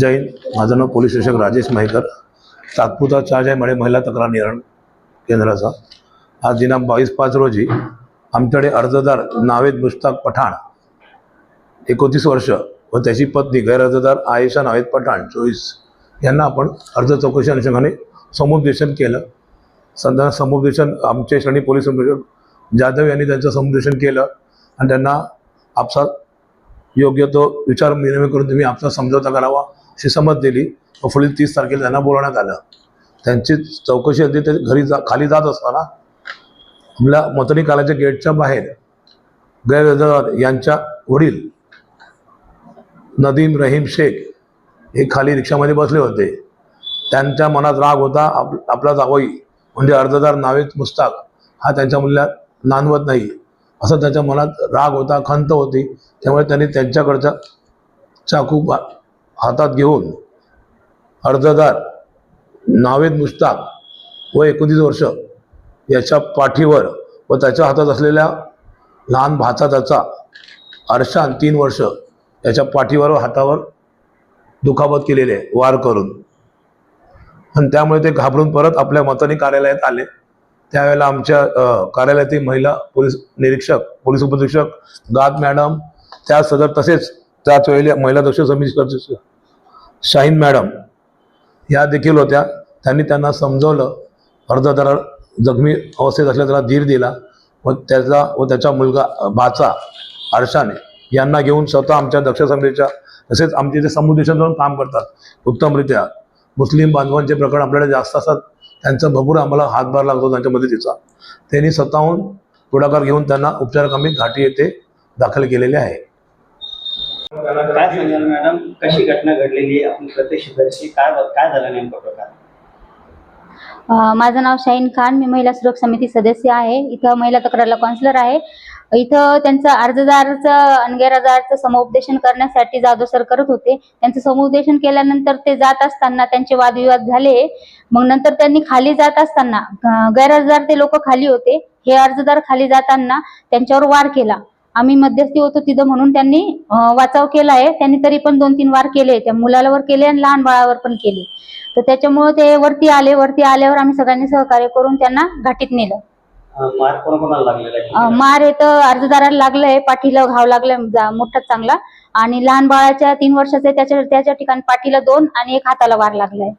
जैन माझं नाव पोलीस शिक्षक राजेश महेकर तात्पुरता चार्ज आहे मळे महिला तक्रार निवारण केंद्राचा. आज दिनांक बावीस पाच रोजी आमच्याकडे अर्जदार नावेद मुश्ताक पठाण एकोणतीस वर्ष व त्याची पत्नी गैरअर्जदार आयशा नावेद पठाण चोवीस यांना आपण अर्ज चौकशी अनुषंगाने समुपदेशन केलं. संदर्भ समुपदेशन आमचे श्रेणी पोलीस जाधव यांनी त्यांचं समुपदेशन केलं. आणि त्यांना आपसात योग्य तो विचार विनिमय करून तुम्ही आपला समझोता करावा अशी समज दिली. व पुढील तीस तारखेला त्यांना बोलवण्यात आलं. त्यांची चौकशी होती ते घरी जा खाली जात असताना आपल्या मतनी कालाच्या गेटच्या बाहेर गैरहजर यांच्या वडील नदीम रहीम शेख हे खाली रिक्षामध्ये बसले होते. त्यांच्या मनात राग होता आप आपला जावई म्हणजे अर्जदार नावेद मुस्ताक हा त्यांच्या मुलीला नांदवत नाही. असा त्याच्या मनात राग होता खंत होती. त्यामुळे त्यांनी त्यांच्याकडचा चाकू हातात घेऊन अर्जदार नावेद मुश्ताक व एकोणतीस वर्ष याच्या पाठीवर व त्याच्या हातात असलेल्या लहान भाचा त्याचा अर्शान तीन वर्ष याच्या पाठीवर व हातावर दुखापत केलेले आहे वार करून. आणि त्यामुळे ते घाबरून परत आपल्या मतानी कार्यालयात आले. त्यावेळेला आमच्या कार्यालयातील महिला पोलीस निरीक्षक पोलीस उपनिरीक्षक गात मॅडम त्या सदर तसेच त्याच वेळेला महिला दक्ष समिती सदस्य शाहीन मॅडम या देखील होत्या. त्यांनी त्यांना समजवलं अर्जदार जखमी अवस्थेत असल्या त्याला धीर दिला व त्याचा व त्याचा मुलगा बाचा आरशाने यांना घेऊन स्वतः आमच्या दक्ष समितीच्या तसेच आमचे जे समुदेशन जाऊन काम करतात. उत्तमरित्या मुस्लिम बांधवांचे प्रकरण आपल्याकडे जास्त असतात. त्यांचा भरपूर आम्हाला हातभार लागतो त्यांच्या मदतीचा. त्यांनी स्वतःहून पुढाकार घेऊन त्यांना उपचारकामी घाटी येथे दाखल केलेले आहे. काय सांगाल मॅडम? कशी घटना घडलेली आपण प्रत्यक्षदर्शी काय काय झालं नेमकं प्रकार अ, माझं नाव शाहीन खान. मी महिला सुरक्षा समिती सदस्य आहे. इथं महिला तक्रारला काउन्सिलर आहे. इथं त्यांचं अर्जदारचं आणि समुपदेशन करण्यासाठी जाधव सर करत होते. त्यांचं समुपदेशन केल्यानंतर ते जात असताना त्यांचे वादविवाद झाले. मग नंतर त्यांनी खाली जात असताना गैरअर्जदार गैरहजदार ते लोक खाली होते. हे अर्जदार खाली जाताना त्यांच्यावर वार केला. आम्ही मध्यस्थी होतो तिथं म्हणून त्यांनी वाचाव केला आहे त्यांनी तरी पण दोन तीन वार केले. त्या मुलावर केले आणि लहान बाळावर पण केले. तर त्याच्यामुळे ते वरती आले. वरती आल्यावर आम्ही सगळ्यांनी सहकार्य करून त्यांना घाटीत नेलं. मार कोणाकोणाला लागलेला अ, मार अर्जदाराला लागलंय पाठीला घाव लागलाय जा- मोठा चांगला. आणि लहान बाळाच्या तीन वर्षाचे त्याच्या त्याच्या ठिकाणी पाठीला दोन आणि एक हाताला वार लागलाय.